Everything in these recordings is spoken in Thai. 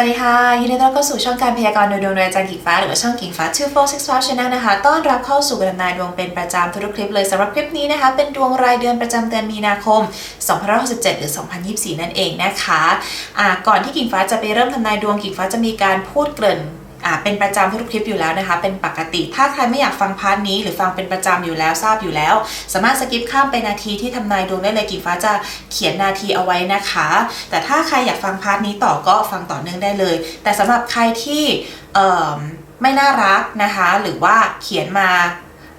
วัสดีค่ะ ยินดีต้อนรับเข้าสู่ช่องการพยากรณ์โดยดวงโดยอาจารย์กิ่งฟ้า หรือว่าช่องกิ่งฟ้า2465 Channel นะคะ ต้อนรับเข้าสู่การทำนายดวงเป็นประจำทุกคลิปเลยสำหรับคลิปนี้นะคะ เป็นดวงรายเดือนประจำเดือนมีนาคม 2567 หรือ 2024 นั่นเองนะคะะก่อนที่กิ่งฟ้าจะไปเริ่มทำนายดวงกิ่งฟ้าจะมีการพูดเกริ่น เป็นประจำทุกคลิปอยู่แล้วนะคะ เป็นปกติ ถ้าใครไม่อยากฟังพาร์ทนี้ หรือฟังเป็นประจำอยู่แล้วทราบอยู่แล้ว สามารถสกิปข้ามไปนาทีที่ทำนายดวงได้เลยกิ่งฟ้าจะเขียนนาทีเอาไว้นะคะ แต่ถ้าใครอยากฟังพาร์ทนี้ต่อก็ฟังต่อเนื่องได้เลย แต่สำหรับใครที่เอ่อไม่น่ารักนะคะ หรือว่าเขียนมา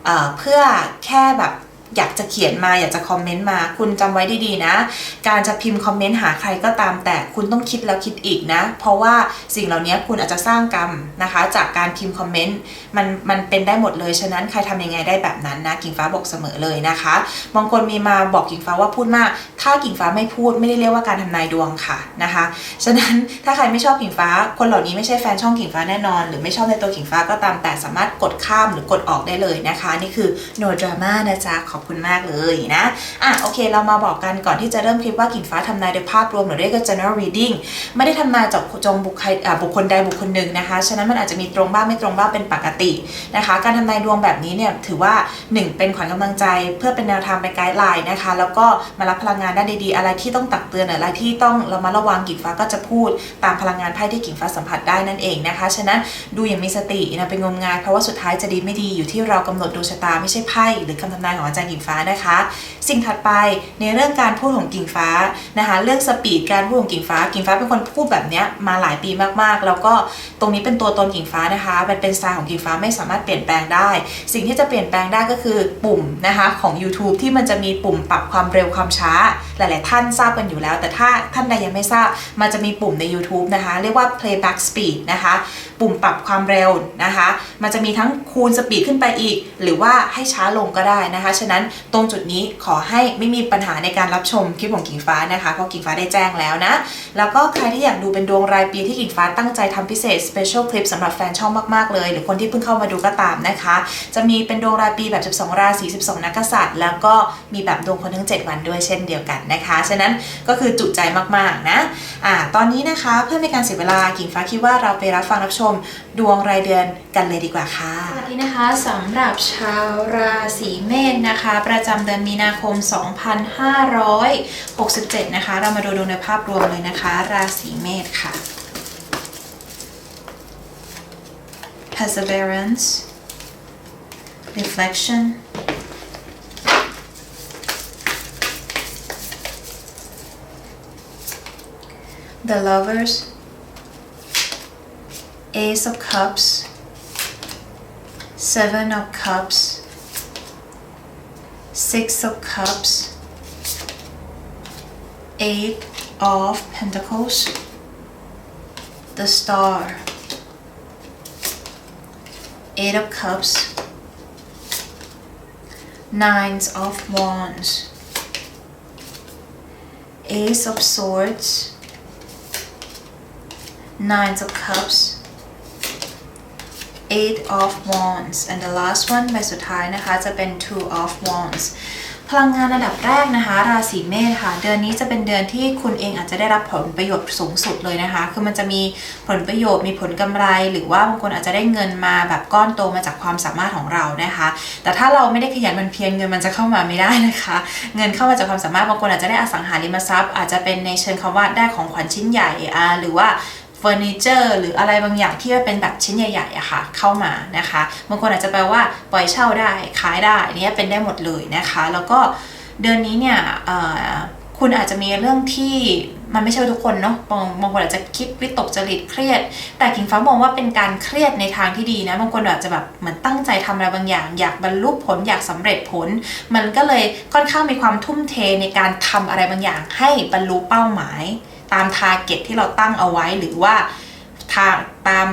เเพื่อแค่แบบ อยากจะเขียนมาอยากจะคอมเมนต์มา คุณจำไว้ดีๆนะ การจะพิมพ์คอมเมนต์หาใครก็ตามแต่คุณต้องคิดแล้วคิดอีกนะ เพราะว่าสิ่งเหล่านี้คุณอาจจะสร้างกรรมนะคะ จากการพิมพ์คอมเมนต์มันมันเป็นได้หมดเลยฉะนั้นใครทำยังไงได้แบบนั้นนะกิ่งฟ้าบอกเสมอเลยนะคะบางคนมีมาบอกกิ่งฟ้าว่าพูดมาก ถ้ากิ่งฟ้าไม่พูดไม่ได้เรียกว่าการทำนายดวงค่ะนะคะฉะนั้นถ้าใครไม่ชอบกิ่งฟ้า คนเหล่านี้ไม่ใช่แฟนช่องกิ่งฟ้าแน่นอน หรือไม่ชอบในตัวกิ่งฟ้าก็ตามแต่สามารถกดข้ามหรือกดออกได้เลยนะคะ นี่คือ no drama นะจ๊ะขอบคุณมากเลยนะอะโอเค เรามาบอกกันก่อนที่จะเริ่มคลิปว่ากิ่งฟ้าทำนายโดยภาพรวมหรือเรียกว่า general reading ไม่ได้ทำนายจากจงบุคคลบุคคลใดบุคคลหนึ่งนะคะ ฉะนั้นมันอาจจะมีตรงบ้างไม่ตรงบ้างเป็นปกตินะคะ การทำนายดวงแบบนี้เนี่ยถือว่า 1 เป็นขวัญกำลังใจเพื่อเป็นแนวทางเป็นไกด์ไลน์นะคะ แล้วก็มารับพลังงานด้านดีๆ อะไรที่ต้องตักเตือนอะไรที่ต้องเรามาระวังกิ่งฟ้าก็จะพูดตามพลังงานไพ่ที่กิ่งฟ้าสัมผัสได้นั่นเองนะคะ ฉะนั้นดูอย่างมีสตินะเป็นงมงายเพราะว่าสุดท้ายจะดีไม่ดีอยู่ที่เรากำหนดดวงชะตาไม่ใช่ไพ่หรือคำทำนายของอาจารย์กิ่งฟ้านะคะ สิ่งถัดไปในเรื่องการพูดของกิ่งฟ้านะคะ เรื่องสปีดการพูดของกิ่งฟ้า กิ่งฟ้าเป็นคนพูดแบบเนี้ยมาหลายปีมากๆ แล้วก็ตรงนี้เป็นตัวตนกิ่งฟ้านะคะมันเป็นสไตล์ของกิ่งฟ้าไม่สามารถเปลี่ยนแปลงได้ สิ่งที่จะเปลี่ยนแปลงได้ก็คือปุ่มนะคะของ YouTube ที่มันจะมีปุ่มปรับความเร็วความช้า หลาย ๆ ท่านทราบกันอยู่แล้ว แต่ถ้าท่านใดยังไม่ทราบ มันจะมีปุ่มใน YouTube นะคะ เรียกว่า playback speed นะคะ ปุ่มปรับความเร็วนะคะ มันจะมีทั้งคูณสปีดขึ้นไปอีก หรือว่าให้ช้าลงก็ได้นะคะ ฉะนั้นตรงจุดนี้ขอให้ไม่มีปัญหาในการรับชมคลิปของกิ่งฟ้านะคะเพราะกิ่งฟ้าได้แจ้งแล้วนะ แล้วก็ใครที่อยากดูเป็นดวงรายปีที่กิ่งฟ้าตั้งใจทำพิเศษ special clip สำหรับแฟนช่องมากๆเลย หรือคนที่เพิ่งเข้ามาดูก็ตามนะคะ จะมีเป็นดวงรายปีแบบ 12 ราศี 12 นักกษัตริย์ แล้วก็มีแบบดวงคนทั้ง 7 วันด้วยเช่นเดียวกันนะคะ ฉะนั้นก็คือจุใจมากๆนะอ่าตอนนี้นะคะเพื่อไม่ให้การเสียเวลากิ่งฟ้าคิดว่าเราไปรับฟังรับชมดวงรายเดือนกันเลยดีกว่าค่ะสวัสดีนะคะสำหรับชาวราศีเมษนะคะประจำเดือนมีนาคม 2567 นะคะ เรามาดูดวงในภาพรวมเลยนะคะ ราศีเมษค่ะ perseverance reflection the lovers ace of cups seven of cups six of cups. Eight of pentacles. The star. Eight of cups. Nines of wands. Ace of swords. Nines of cups eight of wands and the last one ใบสุดท้ายนะคะจะเป็น two of wands พลังงานระดับแรกนะคะ ราศีเมษค่ะ เดือนนี้จะเป็นเดือนที่คุณเองอาจจะได้รับผลประโยชน์สูงสุดเลยนะคะ คือมันจะมีผลประโยชน์มีผลกำไร หรือว่าบางคนอาจจะได้เงินมาแบบก้อนโตมาจากความสามารถของเรานะคะ แต่ถ้าเราไม่ได้ขยันมันเพียรเงินมันจะเข้ามาไม่ได้นะคะ เงินเข้ามาจากความสามารถบางคนอาจจะได้อสังหาริมทรัพย์ อาจจะเป็นในเชิงคำว่าได้ของขวัญชิ้นใหญ่อาหรือว่า เฟอร์นิเจอร์หรืออะไรบางอย่างที่เป็นแบบชิ้นใหญ่ๆอะค่ะเข้ามานะคะบางคนอาจจะแปลว่าปล่อยเช่าได้ขายได้นนี้เป็นได้หมดเลยนะคะ แล้วก็เดือนนี้เนี่ยคุณอาจจะมีเรื่องที่มันไม่ใช่ทุกคนเนาะบางบางคนอาจจะคิดวิตกจริตเครียด แต่กิ่งฟ้ามองว่าเป็นการเครียดในทางที่ดีนะบางคนอาจจะแบบเหมือนตั้งใจทำอะไรบางอย่าง อยากบรรลุผลอยากสำเร็จผล มันก็เลยค่อนข้างมีความทุ่มเทในการทำอะไรบางอย่างให้บรรลุเป้าหมาย ตามทาร์เก็ตที่เราตั้งเอาไว้หรือว่าทางตาม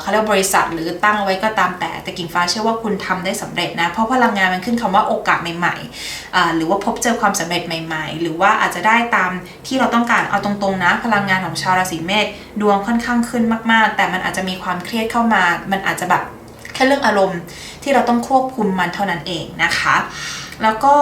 เขาเรียกว่าบริษัทหรือตั้งเอาไว้ก็ตามแต่แต่กิ่งฟ้าเชื่อว่าคุณทำได้สำเร็จนะ เพราะพลังงานมันขึ้นคำว่าโอกาสใหม่ๆหรือว่าพบเจอความสำเร็จใหม่ ๆ หรือว่าอาจจะได้ตามที่เราต้องการเอาตรงๆนะ พลังงานของชาวราศีเมษดวงค่อนข้างขึ้นมากๆ แต่มันอาจจะมีความเครียดเข้ามา มันอาจจะแบบแค่เรื่องอารมณ์ที่เราต้องควบคุมมันเท่านั้นเองนะคะ แล้วก็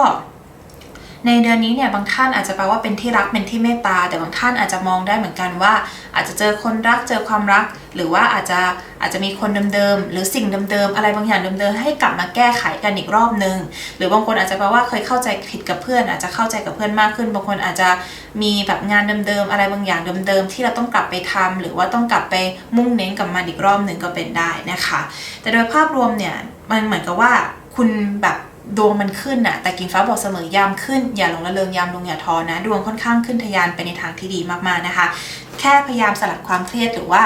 ในเดือนนี้เนี่ยบางท่านอาจจะแปลว่าเป็นที่รักเป็นที่เมตตา แต่บางท่านอาจจะมองได้เหมือนกันว่า อาจจะเจอคนรักเจอความรัก หรือว่าอาจจะอาจจะมีคนเดิมๆหรือสิ่งเดิมๆอะไรบางอย่างเดิมๆให้กลับมาแก้ไขกันอีกรอบนึงหรือบางคนอาจจะแปลว่าเคยเข้าใจผิดกับเพื่อน อาจจะเข้าใจกับเพื่อนมากขึ้น บางคนอาจจะมีแบบงานเดิมๆอะไรบางอย่างเดิมๆที่เราต้องกลับไปทำหรือว่าต้องกลับไปมุ่งเน้นกับมันอีกรอบหนึ่งก็เป็นได้นะคะ แต่โดยภาพรวมเนี่ยมันเหมือนกับว่าคุณแบบ ดวงมันขึ้นน่ะ แต่กิ่งฟ้าบอกเสมอยามขึ้น อย่าหลงละเลงยามลงอย่าท้อนะ ดวงค่อนข้างขึ้นทะยานไปในทางที่ดีมากๆนะคะ แค่พยายามสลัดความเครียดหรือว่า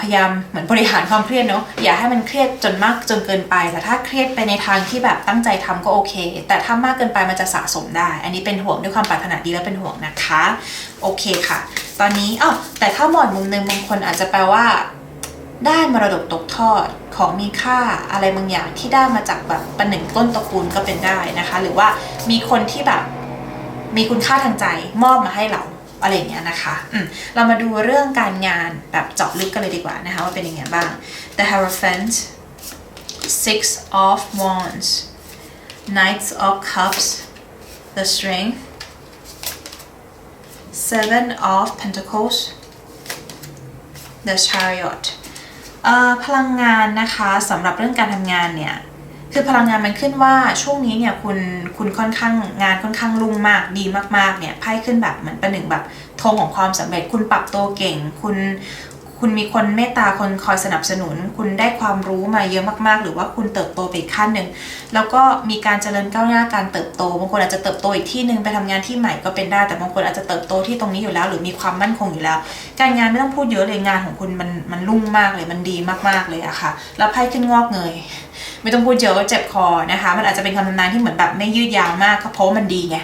พยายามเหมือนบริหารความเครียดเนาะอย่าให้มันเครียดจนมากจนเกินไป แต่ถ้าเครียดไปในทางที่แบบตั้งใจทำก็โอเค แต่ถ้ามากเกินไปมันจะสะสมได้ อันนี้เป็นห่วงด้วยความปรารถนาดีและเป็นห่วงนะคะ โอเคค่ะ ตอนนี้อ้าวแต่ถ้ามองมุมหนึ่งบางคนอาจจะแปลว่า ได้มรดกตกทอดของมีค่าอะไรบางอย่างที่ได้มาจากแบบประหนึ่งต้นตระกูลก็เป็นได้นะคะ หรือว่ามีคนที่แบบมีคุณค่าทางใจมอบมาให้เราอะไรอย่างเงี้ยนะคะอืมเรามาดูเรื่องการงานแบบเจาะลึกกันเลยดีกว่านะคะว่าเป็นยังไงบ้าง The Hierophant Six of Wands Knights of Cups The Strength Seven of Pentacles The Chariot พลังงานนะคะสำหรับเรื่องการทำงานเนี่ยคือพลังงานมันขึ้นว่าช่วงนี้เนี่ยคุณคุณค่อนข้างงานค่อนข้างลุ่งมากดีมากๆเนี่ยไพ่ขึ้นแบบเหมือนประหนึ่งแบบธงของความสำเร็จ คุณปรับตัวเก่ง คุณ คุณมีคนเมตตาคนคอยสนับสนุน คุณได้ความรู้มาเยอะมากๆ หรือว่าคุณเติบโตไปอีกขั้นหนึ่งแล้วก็มีการเจริญก้าวหน้าการเติบโตบางคนอาจจะเติบโตอีกที่หนึ่งไปทำงานที่ใหม่ก็เป็นได้ แต่บางคนอาจจะเติบโตที่ตรงนี้อยู่แล้ว หรือมีความมั่นคงอยู่แล้ว การงานไม่ต้องพูดเยอะเลยงานของคุณมันมันรุ่งมากเลยมันดีมากๆเลยอะค่ะแล้วไพ่ขึ้นงอกเงยไม่ต้องพูดเยอะเจ็บคอนะคะ มันอาจจะเป็นคำทำนายที่เหมือนแบบไม่ยืดยาวมากเพราะมันดีไง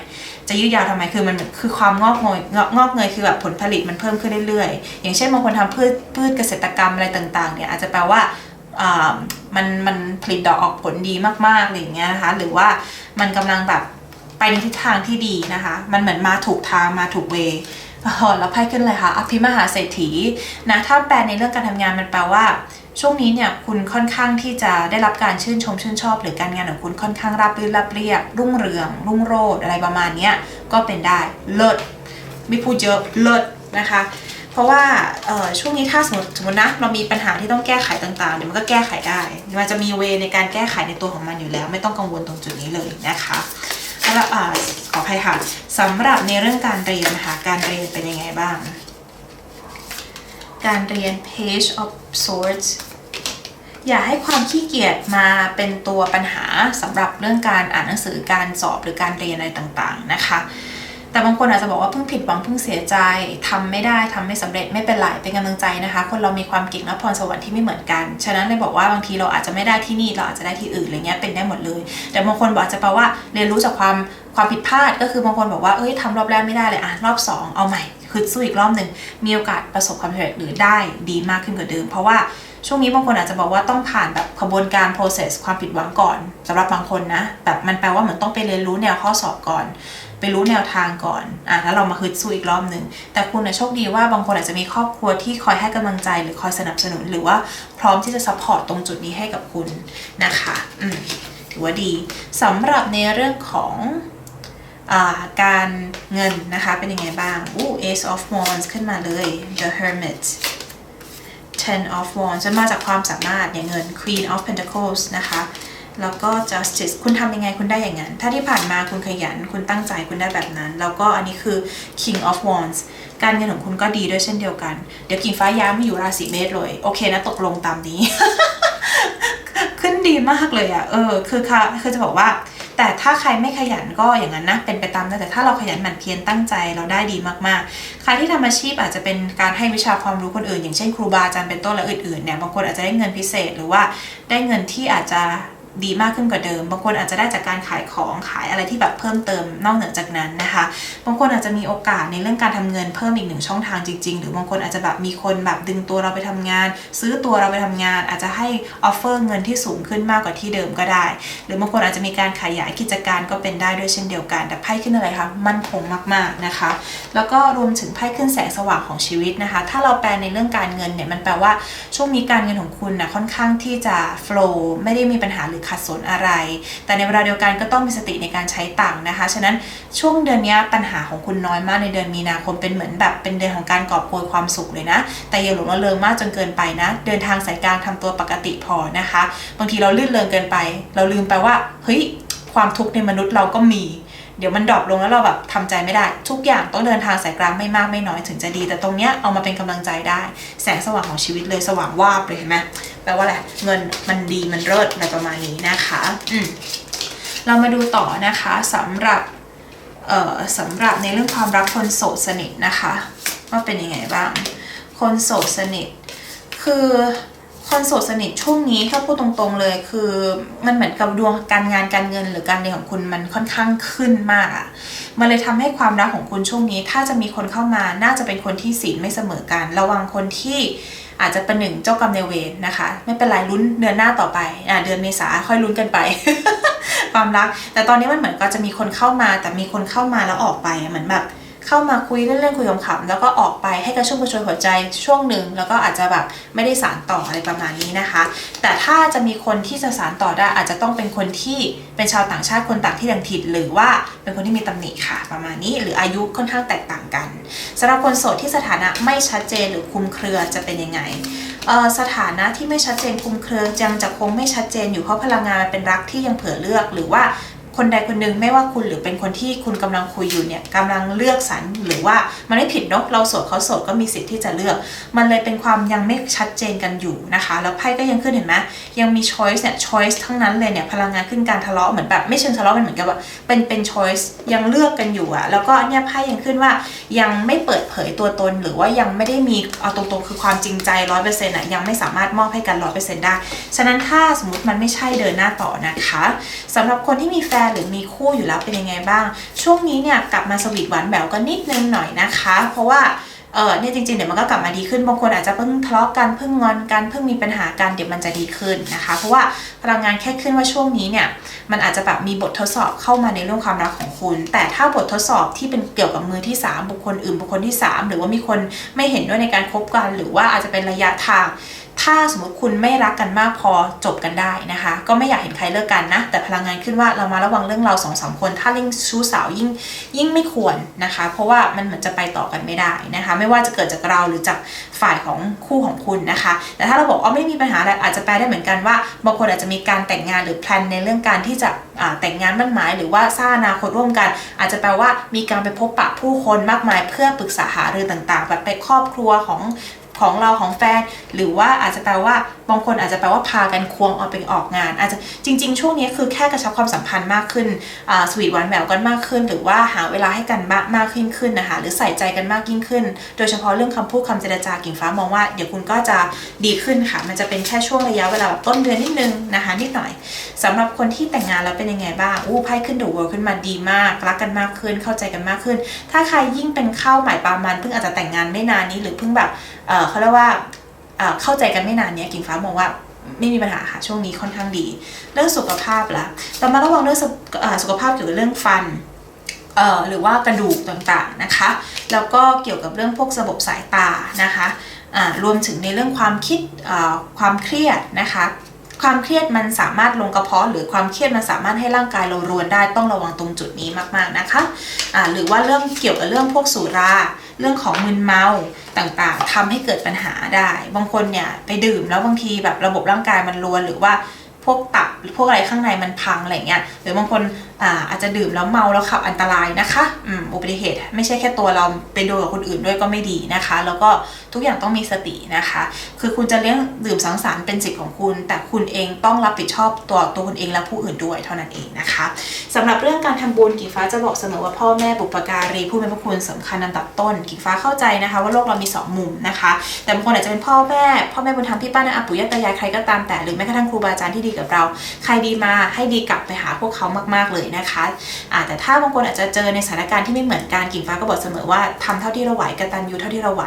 จะยืดยาวทำไมคือมันคือความงอกเงยงอกงอกเงยคือแบบผลผลิตมันเพิ่มขึ้นเรื่อยๆ อย่างเช่นบางคนทำพืชพืชเกษตรกรรมอะไรต่างๆเนี่ยอาจจะแปลว่าอ่ามันมันผลิตดอกออกผลดีมากๆอะไรอย่างเงี้ยนะคะหรือว่ามันกำลังแบบไปในทิศทางที่ดีนะคะ มันเหมือนมาถูกทางมาถูกเวย์แล้วไพ่ขึ้นเลยค่ะอภิมหาเศรษฐีนะถ้าแปลในเรื่องการทำงานมันแปลว่า ช่วงนี้เนี่ยคุณค่อนข้างที่จะได้รับการชื่นชมชื่นชอบ หรือการงานของคุณค่อนข้างราบรื่นราบเรียบ รุ่งเรือง รุ่งโรจน์อะไรประมาณนี้ก็เป็นได้เลิศไม่พูดเยอะเลิศนะคะ เพราะว่าช่วงนี้ถ้าสมมติสมมตินะเรามีปัญหาที่ต้องแก้ไขต่างๆเดี๋ยวมันก็แก้ไขได้มันจะมีเวในการแก้ไขในตัวของมันอยู่แล้ว ไม่ต้องกังวลตรงจุดนี้เลยนะคะแล้วขออภัยค่ะสำหรับในเรื่องการเรียนนะคะการเรียนเป็นยังไงบ้างการเรียน Page of Swords อย่าให้ความขี้เกียจมาเป็นตัวปัญหาสำหรับเรื่องการอ่านหนังสือการสอบหรือการเรียนอะไรต่างๆนะคะ แต่บางคนอาจจะบอกว่าเพิ่งผิดหวังเพิ่งเสียใจทำไม่ได้ทำไม่สำเร็จไม่เป็นไรเป็นกำลังใจนะคะ คนเรามีความเก่งและพรสวรรค์ที่ไม่เหมือนกัน ฉะนั้นเลยบอกว่าบางทีเราอาจจะไม่ได้ที่นี่เราอาจจะได้ที่อื่นอะไรเงี้ยเป็นได้หมดเลย แต่บางคนบอกอาจจะแปลว่าเรียนรู้จากความความผิดพลาดก็คือบางคนบอกว่าเอ้ยทำรอบแรกไม่ได้เลยอะรอบสองเอาใหม่คือสู้อีกรอบหนึ่งมีโอกาสประสบความสำเร็จหรือได้ดีมากขึ้นกว่าเดิม เพราะว่า ช่วงนี้บางคนอาจจะบอกว่าต้องผ่านแบบกระบวนการ process ความผิดหวังก่อนสำหรับบางคนนะแบบมันแปลว่าเหมือนต้องไปเรียนรู้แนวข้อสอบก่อน ไปรู้แนวทางก่อนอะแล้วเรามาฮึดสู้อีกรอบหนึ่งแต่คุณนะโชคดีว่าบางคนอาจจะมีครอบครัวที่คอยให้กำลังใจหรือคอยสนับสนุน หรือว่าพร้อมที่จะซัพพอร์ตตรงจุดนี้ให้กับคุณนะคะอืมถือว่าดีสำหรับในเรื่องของอ่าการเงินนะคะเป็นยังไงบ้างอู้ Ace of Wands ขึ้นมาเลย The Hermit Ten of Wands จะมาจากความสามารถอย่างเงิน Queen of Pentacles นะคะ แล้วก็ justice คุณทำยังไงคุณได้อย่างนั้น ถ้าที่ผ่านมาคุณขยัน คุณตั้งใจคุณได้แบบนั้น แล้วก็อันนี้คือ king of wands การเงินของคุณก็ดีด้วยเช่นเดียวกัน เดี๋ยวกิ่งฟ้าย้ายมาอยู่ราศีเมษเลย โอเคนะตกลงตามนี้ ขึ้นดีมากเลยอะ่ะ เออ คือค่ะคือจะบอกว่า แต่ถ้าใครไม่ขยันก็อย่างนั้นนะเป็นไปตามนั้แต่ถ้าเราขยันหมั่นเพียรตั้งใจเราได้ดีมากๆ ใครที่ทำอาชีพอาจจะเป็นการให้วิชาความรู้คนอื่น อย่างเช่นครูบาอาจารย์เป็นต้นและอื่นๆเนี่ยบางคนอาจจะได้เงินพิเศษหรือว่าได้เงินที่อาจจะ ดีมากขึ้นกว่าเดิม บางคนอาจจะได้จากการขายของขายอะไรที่แบบเพิ่มเติมนอกเหนือจากนั้นนะคะ บางคนอาจจะมีโอกาสในเรื่องการทำเงินเพิ่มอีกหนึ่งช่องทางจริง ๆ หรือบางคนอาจจะแบบมีคนแบบดึงตัวเราไปทำงาน ซื้อตัวเราไปทำงาน อาจจะให้ออฟเฟอร์เงินที่สูงขึ้นมากกว่าที่เดิมก็ได้ หรือบางคนอาจจะมีการขยายกิจการก็เป็นได้ด้วยเช่นเดียวกัน แต่ไพ่ขึ้นอะไรคะมั่นคงมากๆนะคะ แล้วก็รวมถึงไพ่ขึ้นแสงสว่างของชีวิตนะคะ ถ้าเราแปลในเรื่องการเงินเนี่ยมันแปลว่าช่วงนี้การเงินของคุณนะค่อนข้างที่จะ flow ไม่ได้มีปัญหาหรือรือขัดสนอะไร แต่ในเวลาเดียวกันก็ต้องมีสติในการใช้ตังค์นะคะ ฉะนั้นช่วงเดือนนี้ปัญหาของคุณน้อยมากในเดือนมีนาคมเป็นเหมือนแบบเป็นเดือนของการกอบโกยความสุขเลยนะ แต่อย่าหลงระเริงมากจนเกินไปนะ เดินทางสายกลางทำตัวปกติพอนะคะ บางทีเราลื่นเริงเกินไป เราลืมไปว่าเฮ้ยความทุกข์ในมนุษย์เราก็มี เดี๋ยวมันดรอปลงแล้วเราแบบทำใจไม่ได้ ทุกอย่างต้องเดินทางสายกลางไม่มากไม่น้อยถึงจะดี แต่ตรงเนี้ยเอามาเป็นกำลังใจได้ แสงสว่างของชีวิตเลยสว่างวาบเลยเห็นไหมแปลว่าอะไรเงินมันดีมันเลิศอะไรประมาณนี้นะคะอืมเรามาดูต่อนะคะสำหรับเอ่อสำหรับในเรื่องความรักคนโสดสนิทนะคะ ว่าเป็นยังไงบ้าง คนโสดสนิท คือ คนโสดสนิทช่วงนี้ถ้าพูดตรงๆเลย คือมันเหมือนกับดวงการงานการเงินหรือการเรียนของคุณมันค่อนข้างขึ้นมากอะ่ะมันเลยทำให้ความรักของคุณช่วงนี้ ถ้าจะมีคนเข้ามาน่าจะเป็นคนที่ศีลไม่เสมอกัน ระวังคนที่อาจจะเป็นหนึ่งเจ้ากรรมนายเวรนะคะ ไม่เป็นไรลุ้นเดือนหน้าต่อไปอ่าเดือนเมษาค่อยลุ้นกันไป ความรัก แต่ตอนนี้มันเหมือนก็จะมีคนเข้ามา แต่มีคนเข้ามาแล้วออกไปเหมือนแบบ เข้ามาคุยเล่นๆคุยขำๆแล้วก็ออกไปให้กระชุ่มกระชวยหัวใจช่วงหนึ่งแล้วก็อาจจะแบบไม่ได้สารต่ออะไรประมาณนี้นะคะ แต่ถ้าจะมีคนที่จะสารต่อได้อาจจะต้องเป็นคนที่เป็นชาวต่างชาติคนต่างที่ต่างถิ่นหรือว่าเป็นคนที่มีตำหนิค่ะ ประมาณนี้ หรืออายุค่อนข้างแตกต่างกันสำหรับคนโสดที่สถานะไม่ชัดเจนหรือคุมเครือจะเป็นยังไงสถานะที่ไม่ชัดเจนคุมเครือยังจะคงไม่ชัดเจนอยู่เพราะพลังงานเป็นรักที่ยังเผื่อเลือก หรือว่า คนใดคนหนึ่งไม่ว่าคุณหรือเป็นคนที่คุณกำลังคุยอยู่เนี่ยกำลังเลือกสรรหรือว่ามันไม่ผิดเนาะเราโสดเขาโสดก็มีสิทธิ์ที่จะเลือก มันเลยเป็นความยังไม่ชัดเจนกันอยู่นะคะ แล้วไพ่ก็ยังขึ้นเห็นไหมยังมี choice เนี่ย choice ทั้งนั้นเลยเนี่ยพลังงานขึ้นการทะเลาะเหมือนแบบไม่เชิงทะเลาะกันเหมือนกับว่าเป็นเป็น choice ยังเลือกกันอยู่อะแล้วก็เนี่ยไพ่ยังขึ้นว่ายังไม่เปิดเผยตัวตน หรือว่ายังไม่ได้มีเอาตรงๆคือความจริงใจร้อยเปอร์เซ็นต์อะยังไม่สามารถมอบให้กันร้อยเปอร์เซ็นต์ได้ฉะนั้นถ้าสมมติมันไม่ใช่เดินหน้าต่อนะคะสำหรับคนที่มีแฟนหรือมีคู่อยู่แล้วเป็นยังไงบ้าง ช่วงนี้เนี่ยกลับมาสวีทหวานแหววกันนิดนึงหน่อยนะคะ เพราะว่า เออเนี่ยจริงๆเดี๋ยวมันก็กลับมาดีขึ้นบางคนอาจจะเพิ่งทะเลาะกันเพิ่งงอนกันเพิ่งมีปัญหากันเดี๋ยวมันจะดีขึ้นนะคะ เพราะว่าพลังงานแค่ขึ้นว่าช่วงนี้เนี่ยมันอาจจะแบบมีบททดสอบเข้ามาในเรื่องความรักของคุณ แต่ถ้าบททดสอบที่เป็นเกี่ยวกับมือที่ 3 บุคคลอื่นบุคคลที่ 3 หรือว่ามีคนไม่เห็นด้วยในการคบกัน หรือว่าอาจจะเป็นระยะทางถ้าสมมติคุณไม่รักกันมากพอจบกันได้นะคะ ก็ไม่อยากเห็นใครเลิกกันนะ แต่พลังงานขึ้นว่าเรามาระวังเรื่องเราสองสามคน ถ้าเร่งชู้สาวยิ่งยิ่งไม่ควรนะคะ เพราะว่ามันเหมือนจะไปต่อกันไม่ได้นะคะไม่ว่าจะเกิดจากเราหรือจากฝ่ายของคู่ของคุณนะคะ แต่ถ้าเราบอกอ๋อไม่มีปัญหาอะไรอาจจะแปลได้เหมือนกันว่าบางคนอาจจะมีการแต่งงานหรือแพลนในเรื่องการที่จะแต่งงานมั่นหมาย หรือว่าสร้างอนาคตร่วมกัน อาจจะแปลว่ามีการไปพบปะผู้คนมากมาย เพื่อปรึกษาหารือต่างๆ แบบไปครอบครัวของ ของเราของแฟน หรือว่าอาจจะแปลว่าบางคนอาจจะแปลว่าพากันควงออกไปออกงาน อาจจะจริง ๆ ช่วงนี้คือแค่กระชับความสัมพันธ์มากขึ้นสวีทหวานแหววกันมากขึ้น หรือว่าหาเวลาให้กันมากมากขึ้นขึ้นนะคะหรือใส่ใจกันมากยิ่งขึ้น โดยเฉพาะเรื่องคำพูดคำเจรจากิ่งฟ้ามองว่าเดี๋ยวคุณก็จะดีขึ้นค่ะ มันจะเป็นแค่ช่วงระยะเวลาแบบต้นเดือนนิดนึงนะคะนิดหน่อยสำหรับคนที่แต่งงานแล้วเป็นยังไงบ้างอู้ไพ่ขึ้นดอะเวิร์ขึ้นมาดีมากรักกันมากขึ้นเข้าใจกันมากขึ้น ถ้าใครยิ่งเป็นเข้าหมายปามันเพิ่งอาจจะแต่งงานไม่นานนี้หรือเพิ่งแบบ เขาเรียกว่าเข้าใจกันไม่นานเนี้ยกิ่งฟ้ามองว่าไม่มีปัญหาค่ะช่วงนี้ค่อนข้างดี เรื่องสุขภาพละเรามาระวังเรื่องสุขภาพเกี่ยวกับเรื่องฟันหรือว่ากระดูกต่างๆนะคะ แล้วก็เกี่ยวกับเรื่องพวกระบบสายตานะคะรวมถึงในเรื่องความคิดความเครียดนะคะความเครียดมันสามารถลงกระเพาะหรือความเครียดมันสามารถให้ร่างกายเรารวนได้ต้องระวังตรงจุดนี้มากๆนะคะอ่าหรือว่าเรื่องเกี่ยวกับเรื่องพวกสุรา เรื่องของมึนเมาต่างๆทำให้เกิดปัญหาได้ บางคนเนี่ยไปดื่มแล้วบางทีแบบระบบร่างกายมันรวนหรือว่าพวกตับพวกอะไรข้างในมันพังอะไรเงี้ยหรือบางคน อาจจะดื่มแล้วเมาแล้วขับอันตรายนะคะอืมอุบัติเหตุไม่ใช่แค่ตัวเราไปโดนกับคนอื่นด้วยก็ไม่ดีนะคะ แล้วก็ทุกอย่างต้องมีสตินะคะ คือคุณจะเลี้ยงดื่มสังสรรค์เป็นสิทธิ์ของคุณ แต่คุณเองต้องรับผิดชอบตัวตัวคุณเองและผู้อื่นด้วยเท่านั้นเองนะคะสำหรับเรื่องการทำบุญกิ่งฟ้าจะบอกเสมอว่าพ่อแม่บุปการีผู้เป็นพระคุณสำคัญอันดับต้นกิ่งฟ้าเข้าใจนะคะ ว่าโลกเรามีสองมุมนะคะ แต่บางคนอาจจะเป็นพ่อแม่พ่อแม่บุญธรรมพี่ป้าน้าอาปู่ย่าตายายใครก็ตามแต่หรือแม้กระทั่งครูบาอาจารย์ที่ดีกับเรา ใครดีมาให้ดีกลับไปหาพวกเขามากๆเลยนะคะแต่ถ้าบางคนอาจจะเจอในสถานการณ์ที่ไม่เหมือนกันกิ่งฟ้าก็บอกเสมอว่าทำเท่าที่เราไหวกระตัญญูเท่าที่เราไหว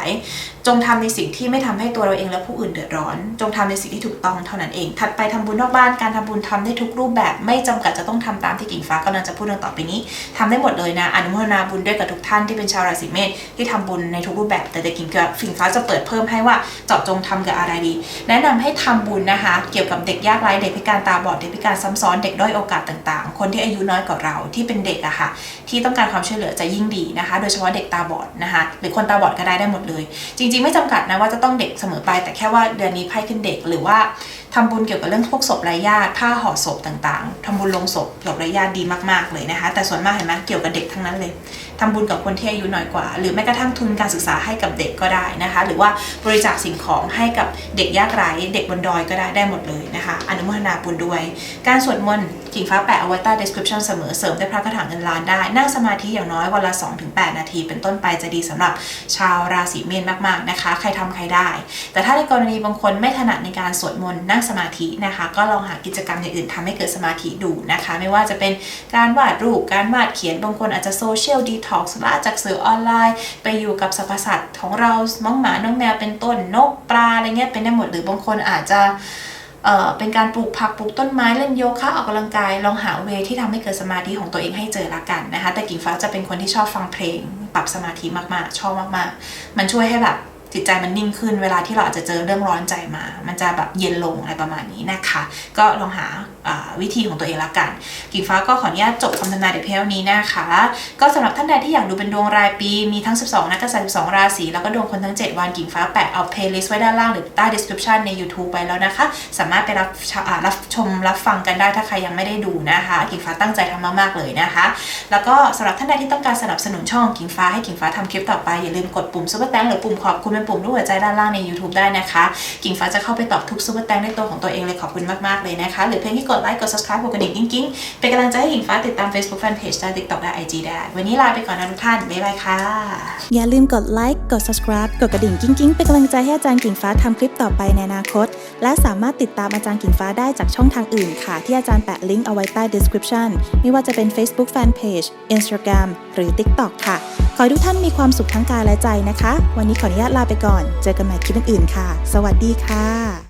จงทำในสิ่งที่ไม่ทำให้ตัวเราเองและผู้อื่นเดือดร้อน จงทำในสิ่งที่ถูกต้องเท่านั้นเอง ถัดไปทำบุญนอกบ้านการทำบุญทำได้ทุกรูปแบบไม่จำกัดจะต้องทำตามที่กิ่งฟ้ากำลังจะพูดดังต่อไปนี้ทำได้หมดเลยนะอนุโมทนาบุญด้วยกับทุกท่านที่เป็นชาวราศีเมษที่ทำบุญในทุกรูปแบบ แต่เด็กกิ่งกับกิ่งฟ้าจะเปิดเพิ่มให้ว่าเจาะจงทำกับอะไรดี แนะนำให้ทำบุญนะคะ เกี่ยวกับเด็กยากไร้เด็กพิการตาบอดเด็กพิการซ้ำซ้อนเด็กด้อยโอกาสต่างๆ คนที่อายุน้อยกว่าเราที่เป็นเด็กอะค่ะที่ต้องการความช่วยเหลือจะยิ่งดีนะคะ โดยเฉพาะเด็กตาบอดนะคะหรือคนตาบอดก็ได้ได้หมดเลย จริง ๆ ไม่จำกัดนะว่าจะต้องเด็กเสมอไป แต่แค่ว่าเดือนนี้ไพ่ขึ้นเด็กหรือว่าทำบุญเกี่ยวกับเรื่องพวกศพไร้ญาติผ้าห่อศพต่างๆทำบุญลงศพเกี่ยวกับไร้ญาติดีมากๆเลยนะคะ แต่ส่วนมากเห็นไหมเกี่ยวกับเด็กทั้งนั้นเลย ทำบุญกับคนที่อายุน้อยกว่า หรือแม้กระทั่งทุนการศึกษาให้กับเด็กก็ได้นะคะ หรือว่าบริจาคสิ่งของให้กับเด็กยากไร้เด็กบนดอยก็ได้ได้หมดเลยนะคะ อนุโมทนาบุญด้วย การสวดมนต์กิ่งฟ้าแปะเอาไว้ใต้ description เสมอเสริมได้พระคาถาเงินล้านได้ นั่งสมาธิอย่างน้อยวันละ 2-8 นาที เป็นต้นไปจะดีสำหรับชาวราศีเมษมากๆนะคะ ใครทำใครได้ แต่ถ้าในกรณีบางคนไม่ถนัดในการสวดมนต์นั่งสมาธินะคะ ก็ลองหากิจกรรมอย่างอื่นทำให้เกิดสมาธิดูนะคะ ไม่ว่าจะเป็นการวาดรูปการวาดเขียนบางคนอาจจะโซเชียลดีทอกสุราจากสื่อออนไลน์ ไปอยู่กับสรรพสัตว์ของเราน้องหมาน้องแมวเป็นต้นนกปลาอะไรเงี้ยเป็นได้หมดหรือบางคนอาจจะเอ่อเป็นการปลูกผักปลูกต้นไม้เล่นโยคะออกกำลังกาย ลองหาเวที่ทำให้เกิดสมาธิของตัวเองให้เจอละกันนะคะ แต่กิ่งฟ้าจะเป็นคนที่ชอบฟังเพลง ปรับสมาธิมากๆ ชอบมากๆ มันช่วยให้แบบ จิตใจมันนิ่งขึ้น เวลาที่เราอาจจะเจอเรื่องร้อนใจมา มันจะแบบเย็นลงอะไรประมาณนี้นะคะ ก็ลองหาวิธีของตัวเองละกัน กิ่งฟ้าก็ขออนุญาตจบคำทำนายเดเพียงเท่านี้นะคะ ก็สำหรับท่านใดที่อยากดูเป็นดวงรายปีมีทั้ง 12 นักกษัตริย์12 ราศีแล้วก็ดวงคนทั้ง 7 วันกิ่งฟ้าแปะเอา playlist ไว้ด้านล่างหรือใต้ description ใน YouTube ไปแล้วนะคะ สามารถไปรับชรับชมรับฟังกันได้ถ้าใครยังไม่ได้ดูนะคะ กิ่งฟ้าตั้งใจทำมากๆเลยนะคะ แล้วก็สำหรับท่านใดที่ต้องการสนับสนุนช่องกิ่งฟ้าให้กิ่งฟ้าทำคลิปต่อไปอย่าลืมกดปุ่มซุปเปอร์แตงหรือปุ่มขอบคุณเป็นปุ่มรูปหัวใจด้านล่างใน YouTube ได้นะคะ กิ่งฟ้าจะเข้าไปตอบทุกซุปเปอร์แตงในตัวของตัวเองเลยขอบคุณมากๆเลยนะคะ หรือเพียงที่กดไลค์กด subscribe กดกระดิ่งกิ้งๆเป็นกำลังใจให้กิ่งฟ้าติดตาม Facebook Fanpage ได้ TikTok ได้ IG ได้ วันนี้ลาไปก่อนนะทุกท่านบ๊ายบายค่ะ อย่าลืมกดไลค์กด subscribe กดกระดิ่งกิ้งๆเป็นกำลังใจให้อาจารย์กิ่งฟ้าทำคลิปต่อไปในอนาคต และสามารถติดตามอาจารย์กิ่งฟ้าได้จากช่องทางอื่นค่ะ ที่อาจารย์แปะลิงก์เอาไว้ใต้ description ไม่ว่าจะเป็น Facebook Fanpage Instagram หรือ TikTok ค่ะขอให้ทุกท่านมีความสุขทั้งกายและใจนะคะ วันนี้ขออนุญาตลาไปก่อน เจอกันใหม่คลิปอื่นๆค่ะ สวัสดีค่ะ